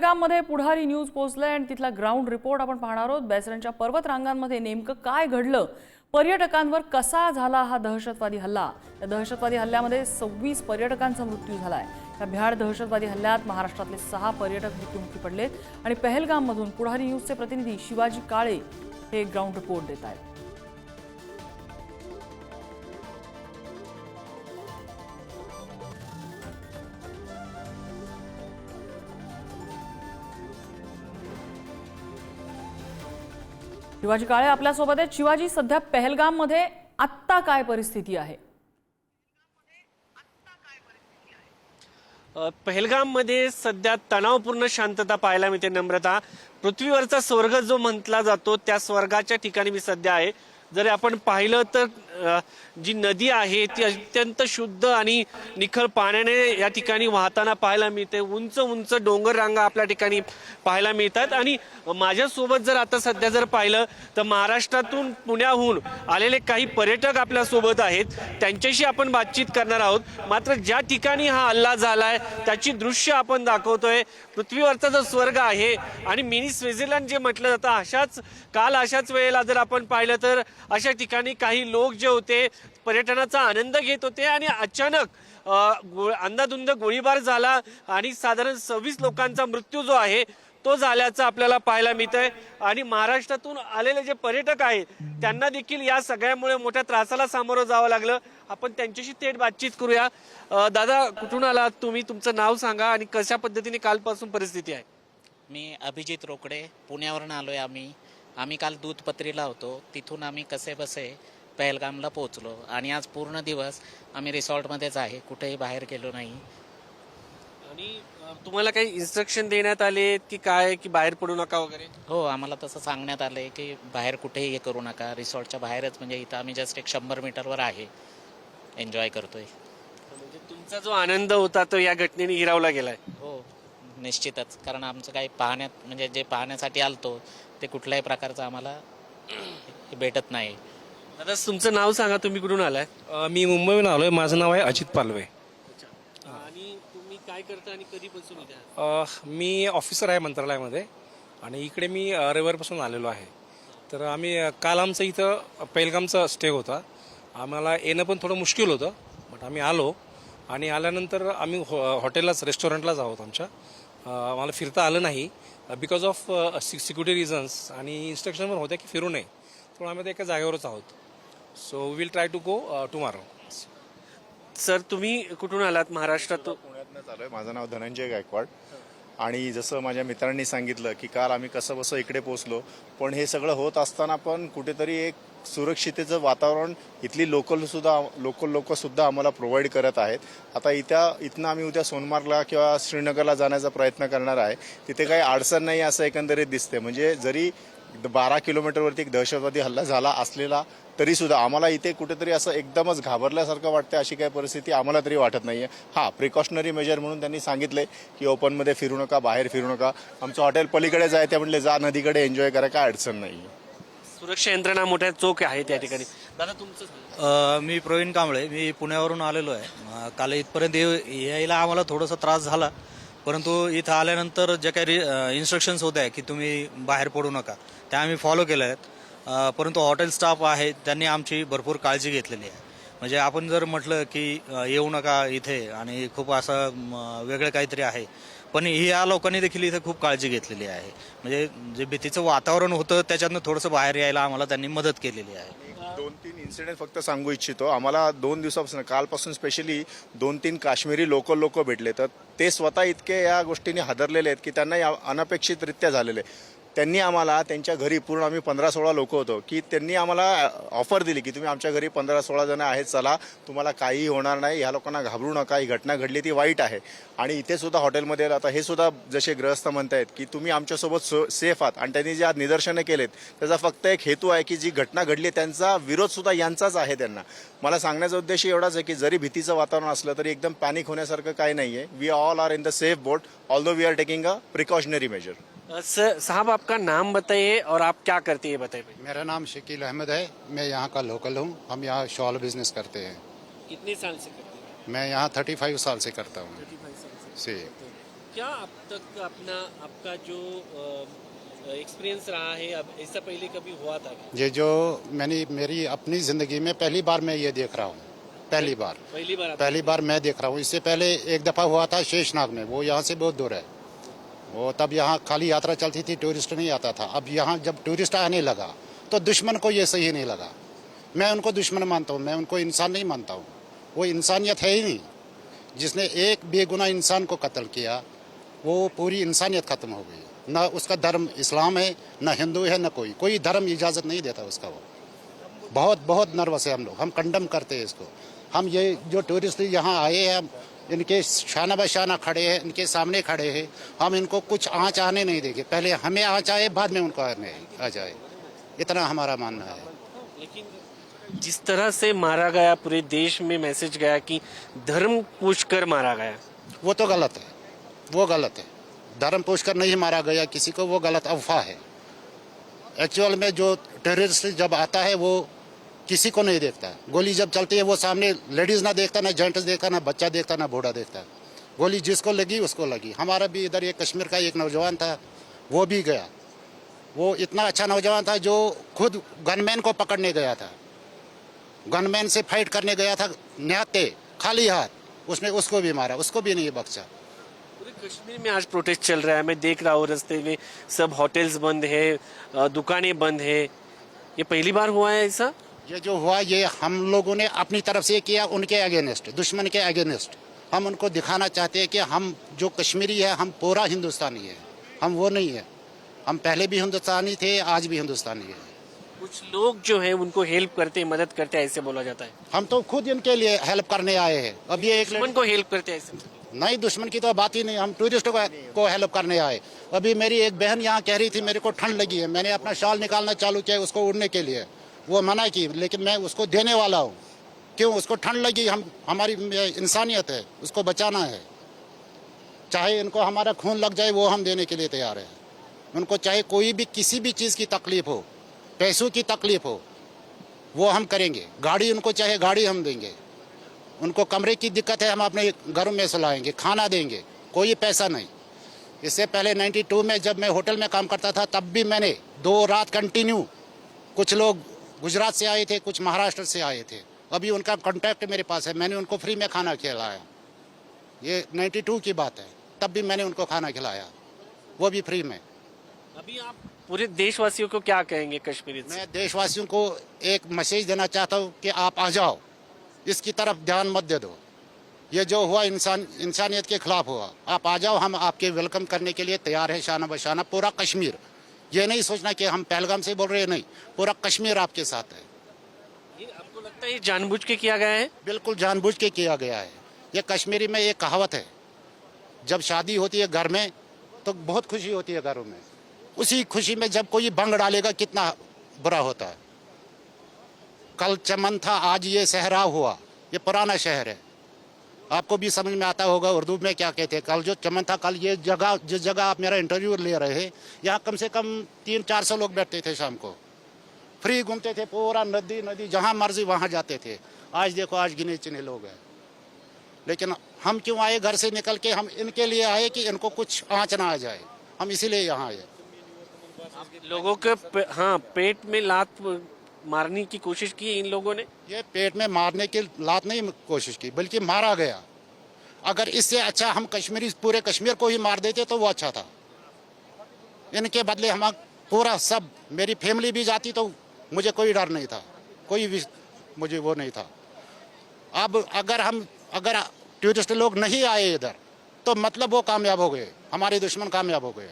पहलगाममध्ये पुढारी news पोहोचलंय आणि तिथला ground report आपण पाहणार आहोत. बॅसरांच्या पर्वत रांगांमध्ये नेमकं काय घडलं? पर्यटकांवर कसा झाला हा दहशतवादी हल्ला? या दहशतवादी हल्ल्यामध्ये सव्वीस पर्यटकांचा मृत्यू झालाय. या भ्याड दहशतवादी हल्ल्यात महाराष्ट्रातले सहा पर्यटक मृत्युमुखी पडलेत. आणि पहलगाममधून पुढारी न्यूजचे प्रतिनिधी शिवाजी काळे हे ग्राउंड रिपोर्ट देत आहेत. शिवाजी काळे आपल्यासोबत आहेत. शिवाजी सध्या पेहलगाममध्ये आत्ता काय परिस्थिती आहे? पहलगाममध्ये सध्या तणावपूर्ण शांतता पाहायला मिळते नम्रता. पृथ्वीवरचा स्वर्ग जो म्हटला जातो त्या स्वर्गाच्या ठिकाणी मी सध्या आहे. जर आपण पाहिलं तर जी नदी आहे ती अत्यंत शुद्ध आणि निखळ पाण्याने या ठिकाणी वाहताना पाहायला मिळते. उंच उंच डोंगर रांगा आपल्या ठिकाणी पाहायला मिळतात. आणि माझ्यासोबत जर आता सध्या जर पाहिलं तर महाराष्ट्रातून पुण्याहून आलेले काही पर्यटक आपल्यासोबत आहेत. त्यांच्याशी आपण बातचीत करणार आहोत. मात्र ज्या ठिकाणी हा हल्ला आहे त्याची दृश्य आपण दाखवतोय. पृथ्वीवरचा जो स्वर्ग आहे आणि मिनी स्वित्झर्लंड जे म्हटलं जातं अशाच काल अशाच वेळेला जर आपण पाहिलं तर अशा ठिकाणी काही लोक जे होते पर्यटनाचा आनंद घेत होते आणि अचानक अंदाधुंद गो- गोळीबार झाला आणि साधारण सव्वीस लोकांचा मृत्यू जो आहे तो झाल्याचं आपल्याला पाहायला मिळतंय. आणि महाराष्ट्रातून आलेले जे पर्यटक आहेत त्यांना देखील या सगळ्यामुळे मोठ्या त्रासाला सामोरं जावं लागलं. आपण त्यांच्याशी थेट बातचीत करूया. दादा कुठून आलात तुम्ही? तुमचं नाव सांगा आणि कशा पद्धतीने कालपासून परिस्थिती आहे? मी अभिजित रोकडे पुण्यावरून आलोय आम्ही. आम्ही काल दूधपत्रीला होतो. तिथून आम्ही कसे बसे पहलगामला पोहोचलो. आणि आज पूर्ण दिवस आम्ही रिसॉर्टमध्येच आहे. कुठेही बाहेर गेलो नाही. आणि अ, तुम्हाला काही इन्स्ट्रक्शन देण्यात आले की काय की बाहेर पडू नका वगैरे? हो आम्हाला तसं सांगण्यात आलं आहे की बाहेर कुठेही हे करू नका. रिसॉर्टच्या बाहेरच म्हणजे इथं आम्ही जस्ट एक शंभर मीटरवर आहे. एन्जॉय करतोय. म्हणजे तुमचा जो आनंद होता तो या घटनेने हिरावला गेलाय. हो निश्चितच. कारण आमचं काही पाहण्यात म्हणजे जे पाहण्यासाठी आलतो ते कुठल्याही प्रकारचं आम्हाला भेटत नाही. दादा तुमचं नाव सांगा तुम्ही कुठून आलाय? अ, मी मुंबईहून आलो आहे माझं नाव आहे अजित पालवे. आणि तुम्ही काय करता आणि कधीपासून इथे आहात? अ, मी ऑफिसर आहे मंत्रालयामध्ये आणि इकडे मी अ, रविवारपासून आलेलो आहे. तर आम्ही अ, काल आमचं इथं पेलगामचा स्टे होता. आम्हाला येणं पण थोडं मुश्किल होतं बट आम्ही आलो. आणि आल्यानंतर आम्ही हॉ हॉटेललाच रेस्टॉरंटलाच आहोत आमच्या. अ, आम्हाला फिरता आलं नाही. बिकॉज ऑफ सिक्युरिटी रिझन्स आणि इन्स्ट्रक्शन पण होत्या की फिरू नये. म्हणून आम्ही आता एका जागेवरच आहोत. So will try to go tomorrow sir तुम्ही कुठून आलात? महाराष्ट्रातून पुण्यातनं चालू आहे माझं नाव धनंजय गायकवाड. आणि जसं माझ्या मित्रांनी सांगितलं की काल आम्ही कसं बसं इकडे पोहोचलो पण हे सगळं होत असताना पण कुठेतरी एक सुरक्षितेचं वातावरण इथली लोकल सुद्धा लोकल लोक सुद्धा आम्हाला प्रोव्हाइड करत आहेत. आता इथं इथनं आम्ही उद्या सोनमार्गला किंवा श्रीनगरला जाण्याचा प्रयत्न करणार आहे. तिथे काही अडचण नाही असं एकंदरीत दिसते म्हणजे जरी बारा किलोमीटरवरती एक दहशतवादी हल्ला झाला असलेला तरी सुद्धा आम्हाला इथे कुठेतरी असं एकदमच घाबरल्यासारखं वाटतं अशी काही परिस्थिती आम्हाला तरी वाटत नाहीये. हा प्रिकॉशनरी मेजर म्हणून त्यांनी सांगितले की ओपनमध्ये फिरू नका बाहेर फिरू नका. आमचं हॉटेल पलीकडेच आहे ते म्हणले जा नदीकडे एन्जॉय करा काय अडचण नाही सुरक्षा यंत्रणा मोठ्या चोख आहेत या ठिकाणी. दादा तुमचं मी प्रवीण कांबळे मी पुण्यावरून आलेलो आहे. काल इथपर्यंत यायला आम्हाला थोडासा त्रास झाला. परंतु इथं आल्यानंतर जे काही इन्स्ट्रक्शन्स होत्या की तुम्ही बाहेर पडू नका त्या आम्ही फॉलो केल्या आहेत. परंतु हॉटेल स्टाफ आहे त्यांनी आमची भरपूर काळजी घेतलेली आहे. म्हणजे आपण जर म्हटलं की येऊ नका इथे आणि खूप असं वेगळं काहीतरी आहे पण या लोकांनी देखील इथे खूप काळजी घेतलेली आहे. म्हणजे जे भीतीचं वातावरण होतं त्याच्यातनं थोडंसं बाहेर यायला आम्हाला त्यांनी मदत केलेली आहे. दोन तीन इन्सिडेंट फक्त सांगू इच्छितो. आम्हाला दोन दिवसापासून कालपासून स्पेशली दोन तीन काश्मीरी लोकल लोक भेटले. तर ते स्वतः इतके या गोष्टीने हादरलेले आहेत की त्यांना या अनपेक्षितरित्या झालेले. त्यांनी आम्हाला त्यांच्या घरी पूर्ण आम्ही पंधरा सोळा लोक होतो की त्यांनी आम्हाला ऑफर दिली की तुम्ही आमच्या घरी पंधरा सोळा जण आहेत चला तुम्हाला काहीही होणार नाही ह्या लोकांना घाबरू नका ही घटना घडली ती वाईट आहे. आणि इथे सुद्धा हॉटेलमध्ये आता हे सुद्धा जसे ग्रहस्थ म्हणतायत की तुम्ही आमच्यासोबत सो सेफ आहात आणि त्यांनी जे आज निदर्शनं केलेत त्याचा फक्त एक हेतू आहे की जी घटना घडली त्यांचा विरोध सुद्धा यांचाच आहे त्यांना. मला सांगण्याचा उद्देश एवढाच आहे की जरी भीतीचं वातावरण असलं तरी एकदम पॅनिक होण्यासारखं काही नाही आहे we all are in the safe boat although we are taking a precautionary measure साहब आपका नाम बताइए और आप क्या करते हैं बताइए मेरा नाम शकील अहमद है। मैं यहाँ का लोकल हूँ। हम यहाँ शॉल बिज़नेस करते हैं। कितने साल से करते हैं? मैं यहाँ थर्टी फाइव साल से करता हूँ। से। से क्या अब तक अपना आपका जो एक्सपीरियंस रहा है अब ऐसा पहले कभी हुआ था क्या? ये जो मैंने मेरी अपनी ज़िंदगी में पहली बार मैं ये देख रहा हूँ। पहली बार। पहली बार पहली बार मैं देख रहा हूँ। इससे पहले एक दफ़ा हुआ था शेषनाग में। वो यहाँ से बहुत दूर है। वो तब यहाँ खाली यात्रा चलती थी टूरिस्ट नहीं आता था। अब यहाँ जब टूरिस्ट आने लगा तो दुश्मन को ये सही नहीं लगा। मैं उनको दुश्मन मानता हूँ, मैं उनको इंसान नहीं मानता हूँ। वो इंसानियत है ही नहीं। जिसने एक बेगुना इंसान को कत्ल किया, वो पूरी इंसानियत खत्म हो गई। ना उसका धर्म इस्लाम है, ना हिंदू है, ना कोई। कोई धर्म इजाज़त नहीं देता उसका वो। बहुत बहुत नर्वस है हम लोग। हम कंडम करते हैं इसको। हम ये जो टूरिस्ट यहाँ आए हैं इनके शाना बशाना खड़े हैं इनके सामने खड़े हैं। हम इनको कुछ आँच आने नहीं देंगे। पहले हमें आँच आए बाद में उनको आने आ जाए। इतना हमारा मानना है। लेकिन जिस तरह से मारा गया पूरे देश में मैसेज गया कि धर्म पूछ कर मारा गया। वो तो गलत है। वो गलत है। धर्म पूछ कर नहीं मारा गया किसी को वो गलत अफवाह है। एक्चुअल में जो टेररिस्ट जब आता है वो किसी को नहीं देखता गोली जब चलती है, वो सामने लेडीज़ ना देखता, ना जेंट्स देखता, ना बच्चा देखता, ना बूढ़ा देखता गोली जिसको लगी, उसको लगी। हमारा भी इधर एक कश्मीर का एक नौजवान था, वो भी गया। वो इतना अच्छा नौजवान था जो खुद गनमैन को पकड़ने गया था। गनमैन से फाइट करने गया था, न्याते, खाली हाथ। उसने उसको भी मारा, उसको भी नहीं बख्शा। कश्मीर में आज प्रोटेस्ट चल रहा है। मैं देख रहा हूँ, रास्ते में सब होटल्स बंद है दुकानें बंद है। ये पहली बार हुआ है ऐसा? ये जो हुआ ये हम लोगों ने अपनी तरफ़ से किया उनके अगेंस्ट दुश्मन के अगेंस्ट। हम उनको दिखाना चाहते हैं कि हम जो कश्मीरी है हम पूरा हिंदुस्तानी है। हम वो नहीं है। हम पहले भी हिंदुस्तानी थे आज भी हिंदुस्तानी है। कुछ लोग जो है उनको हेल्प करते हैं मदद करते हैं ऐसे बोला जाता है। हम तो खुद इनके लिए हेल्प करने आए हैं। अब ये एक दुश्मन को हेल्प करते हैं ऐसे नहीं दुश्मन की तो बात ही नहीं हम टूरिस्टों को, को हेल्प करने आए। अभी मेरी एक बहन यहाँ कह रही थी मेरे को ठंड लगी है मैंने अपना शाल निकालना चालू किया उसको उड़ने के लिए। वो मना की, लेकिन मैं उसको देने वाला हूँ। क्यों? उसको ठंड लगी, हम, हमारी इंसानियत है, उसको बचाना है। चाहे इनको हमारा खून लग जाए, वो हम देने के लिए तैयार है। उनको चाहे कोई भी, किसी भी चीज़ की तकलीफ़ हो, पैसों की तकलीफ़ हो, वो हम करेंगे। गाड़ी उनको चाहे, गाड़ी हम देंगे। उनको कमरे की दिक्कत है, हम अपने घरों में सुलाएँगे खाना देंगे, कोई पैसा नहीं। इससे पहले 92 में जब मैं होटल में काम करता था, तब भी मैंने दो रात कंटिन्यू कुछ लोग गुजरात से आए थे कुछ महाराष्ट्र से आए थे। अभी उनका कॉन्टैक्ट मेरे पास है। मैंने उनको फ्री में खाना खिलाया। ये 92 की बात है। तब भी मैंने उनको खाना खिलाया। वो भी फ्री में। अभी आप पूरे देशवासियों को क्या कहेंगे कश्मीरी मैं देशवासियों को एक मैसेज देना चाहता हूँ कि आप आ जाओ। इसकी तरफ़ ध्यान मत दे दो। ये जो हुआ इंसान इंसानियत के खिलाफ हुआ। आप आ जाओ हम आपके वेलकम करने के लिए तैयार है शाना बशाना पूरा कश्मीर। ये नहीं सोचना कि हम पहलगाम से बोल रहे हैं नहीं। पूरा कश्मीर आपके साथ है। ये आपको लगता है ये जानबूझ के किया गया है? बिल्कुल जानबूझ के किया गया है। ये कश्मीरी में एक कहावत है जब शादी होती है घर में तो बहुत खुशी होती है घरों में। उसी खुशी में जब कोई बंग डालेगा कितना बुरा होता है। कल चमन था आज ये सहरा हुआ। ये पुराना शहर है। आपको भी समझ में आता होगा उर्दू में क्या कहते हैं। कल जो चमन था कल ये जगह जिस जगह आप मेरा इंटरव्यू ले रहे हैं यहाँ कम से कम तीन चार सौ लोग बैठते थे शाम को। फ्री घूमते थे पूरा नदी नदी जहाँ मर्ज़ी वहाँ जाते थे। आज देखो आज गिने चुने लोग हैं। लेकिन हम क्यों आए घर से निकल के? हम इनके लिए आए कि इनको कुछ आँच ना आ जाए। हम इसीलिए यहाँ आए। लोगों के पे, हाँ पेट में लात मारने की कोशिश की इन लोगों ने? ये पेट में मारने की लात नहीं कोशिश की बल्कि मारा गया। अगर इससे अच्छा हम कश्मीरी, पूरे कश्मीर को ही मार देते तो वो अच्छा था। इनके बदले हम पूरा सब, मेरी फैमिली भी जाती तो मुझे कोई डर नहीं था। कोई मुझे वो नहीं था। अब अगर हम, अगर टूरिस्ट लोग नहीं आए इधर तो मतलब वो कामयाब हो गए। हमारे दुश्मन कामयाब हो गए।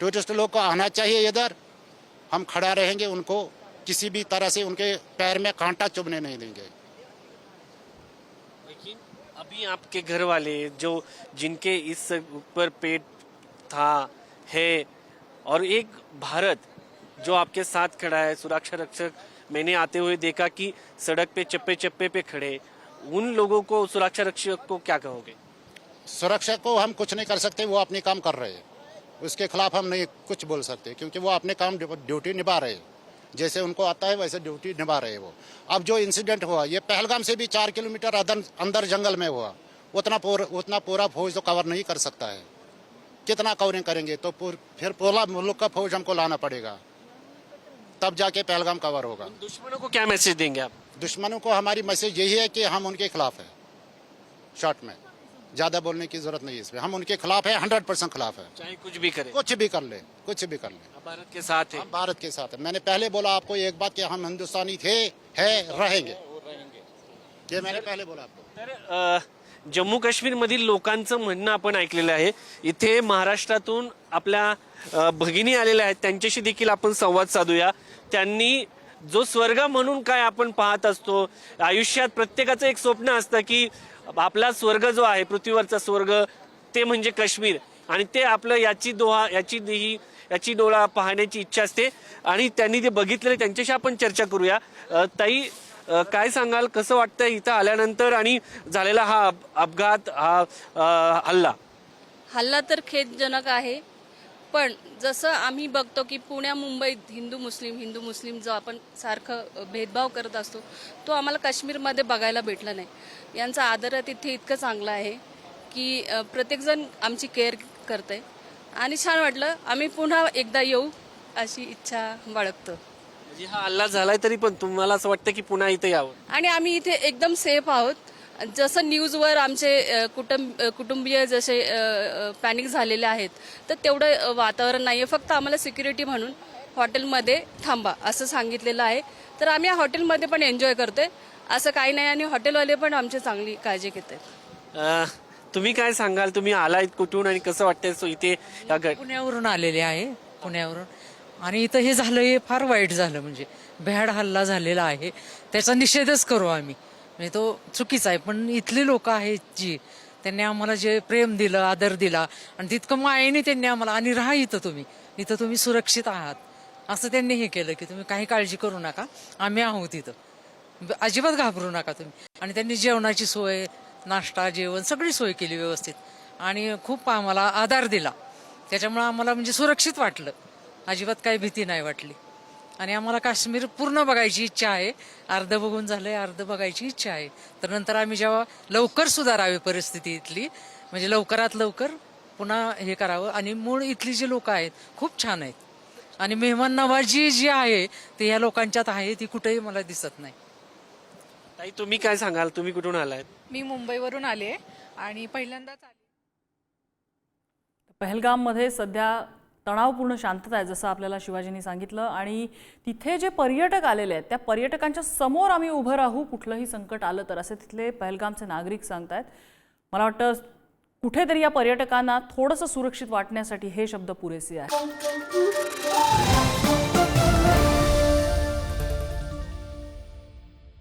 टूरिस्ट लोग को आना चाहिए इधर। हम खड़ा रहेंगे, उनको किसी भी तरह से उनके पैर में कांटा चुभने नहीं देंगे। अभी आपके घर वाले जो जिनके इस ऊपर पेट था, है, और एक भारत जो आपके साथ खड़ा है, सुरक्षा रक्षक मैंने आते हुए देखा कि सड़क पे चप्पे चप्पे पे खड़े, उन लोगों को, सुरक्षा रक्षक को क्या कहोगे? सुरक्षा को हम कुछ नहीं कर सकते, वो अपने काम कर रहे हैं। उसके खिलाफ हम नहीं कुछ बोल सकते, क्योंकि वो अपने काम ड्यूटी निभा रहे हैं। जैसे उनको आता है वैसे ड्यूटी निभा रहे हैं वो। अब जो इंसिडेंट हुआ ये पहलगाम से भी चार किलोमीटर अंदर जंगल में हुआ। उतना पूरा उतना पूरा फौज तो कवर नहीं कर सकता है। कितना कवरिंग करेंगे तो पूर- फिर पूरा मुल्क का फौज हमको लाना पड़ेगा। तब जाके पहलगाम कवर होगा। दुश्मनों को क्या मैसेज देंगे आप? दुश्मनों को हमारी मैसेज यही है कि हम उनके खिलाफ है। शॉर्ट में। ज़्यादा बोलने की जरूरत नहीं है इसमें। हम उनके खिलाफ है हंड्रेड परसेंट खिलाफ है। चाहे कुछ भी करे। कुछ भी कर ले कुछ भी कर ले। भारत के साथ है। हम भारत के साथ है। मैंने पहले बोला आपको एक बात कि हम हिंदुस्तानी थे है रहेंगे। ये मैंने पहले बोला आपको। जम्मू काश्मीर मधील लोकांचं म्हणणं आपण ऐकलेलं आहे. इथे महाराष्ट्रातून आपल्या भगिनी आलेल्या आहेत. त्यांच्याशी देखील आपण संवाद साधूया. त्यांनी जो स्वर्ग म्हणून काय आपण पाहत असतो आयुष्यात प्रत्येकाचं एक स्वप्न असतं की आपला स्वर्ग जो आहे पृथ्वीवरचा स्वर्ग ते म्हणजे काश्मीर. आणि ते आपलं याची दोहा याची ही याची डोळा पाहण्याची इच्छा असते. आणि त्यांनी ते बघितलं त्यांच्याशी आपण चर्चा करूया. ताई काय सांगाल? कसं वाटतंय इथं आल्यानंतर आणि झालेला हा अपघात हा हल्ला? हल्ला तर खेदजनक आहे. पण जसं आम्ही बघतो की पुण्या मुंबईत हिंदू मुस्लिम हिंदू मुस्लिम जो आपण सारखं भेदभाव करत असतो तो आम्हाला काश्मीरमध्ये बघायला भेटला नाही. यांचा आदर तिथे इतकं चांगलं आहे की प्रत्येकजण आमची केअर करते आणि छान वाटलं आम्ही पुन्हा एकदा येऊ अशी इच्छा बाळगतो. म्हणजे हा हल्ला झालाय तरी पण तुम्हाला असं वाटतं की पुन्हा इथं यावं? आणि आम्ही इथे एकदम सेफ आहोत. जसं न्यूजवर आमचे कुटुंब कुटुंबीय जसे पॅनिक झालेले आहेत तर तेवढं वातावरण नाही आहे फक्त आम्हाला सिक्युरिटी म्हणून हॉटेलमध्ये थांबा असं सांगितलेलं आहे. तर आम्ही या हॉटेलमध्ये पण एन्जॉय करतोय. असं काही नाही आणि हॉटेलवाले पण आमची चांगली काळजी घेत आहेत तुम्ही काय सांगाल? तुम्ही आलायत कुठून आणि कसं वाटतंय? सो इथे पुण्यावरून आलेले आहे पुण्यावरून. आणि इथं हे झालं हे फार वाईट झालं. म्हणजे भ्याड हल्ला झालेला आहे. त्याचा निषेधच करू आम्ही. म्हणजे तो चुकीचा आहे. पण इथली लोक आहेत जी त्यांनी आम्हाला जे प्रेम दिलं आदर दिला आणि तितकं मायेने त्यांनी आम्हाला आणि राहा इथं तुम्ही. इथं तुम्ही सुरक्षित आहात. असं त्यांनी हे केलं की तुम्ही काही काळजी करू नका. आम्ही आहोत इथं. अजिबात घाबरू नका तुम्ही. आणि त्यांनी जेवणाची सोय नाश्ता जेवण सगळी सोय केली व्यवस्थित. आणि खूप आम्हाला आधार दिला. त्याच्यामुळं आम्हाला म्हणजे सुरक्षित वाटलं. अजिबात काही भीती नाही वाटली. आणि आम्हाला काश्मीर पूर्ण बघायची इच्छा आहे. अर्ध बघून झालंय अर्ध बघायची इच्छा आहे. तर नंतर आम्ही जेव्हा लवकर सुधारावी परिस्थिती इथली म्हणजे लवकरात लवकर पुन्हा हे करावं. आणि मूळ इथली जी लोक आहेत खूप छान आहेत. आणि मेहमान नवाजी जी आहे ती या लोकांच्यात आहे ती कुठेही मला दिसत नाही. ताई तुम्ही काय सांगाल? तुम्ही कुठून आलायत मी मुंबईवरून आले आणि पहिल्यांदाच आले. पहलगाममध्ये सध्या तणावपूर्ण शांतता आहे जसं आपल्याला शिवाजींनी सांगितलं. आणि तिथे जे पर्यटक आलेले आहेत त्या पर्यटकांच्या समोर आम्ही उभं राहू कुठलंही संकट आलं तर असे तिथले पहलगामचे नागरिक सांगतायत. मला वाटतं कुठेतरी या पर्यटकांना थोडंसं सुरक्षित वाटण्यासाठी हे शब्द पुरेसे आहेत.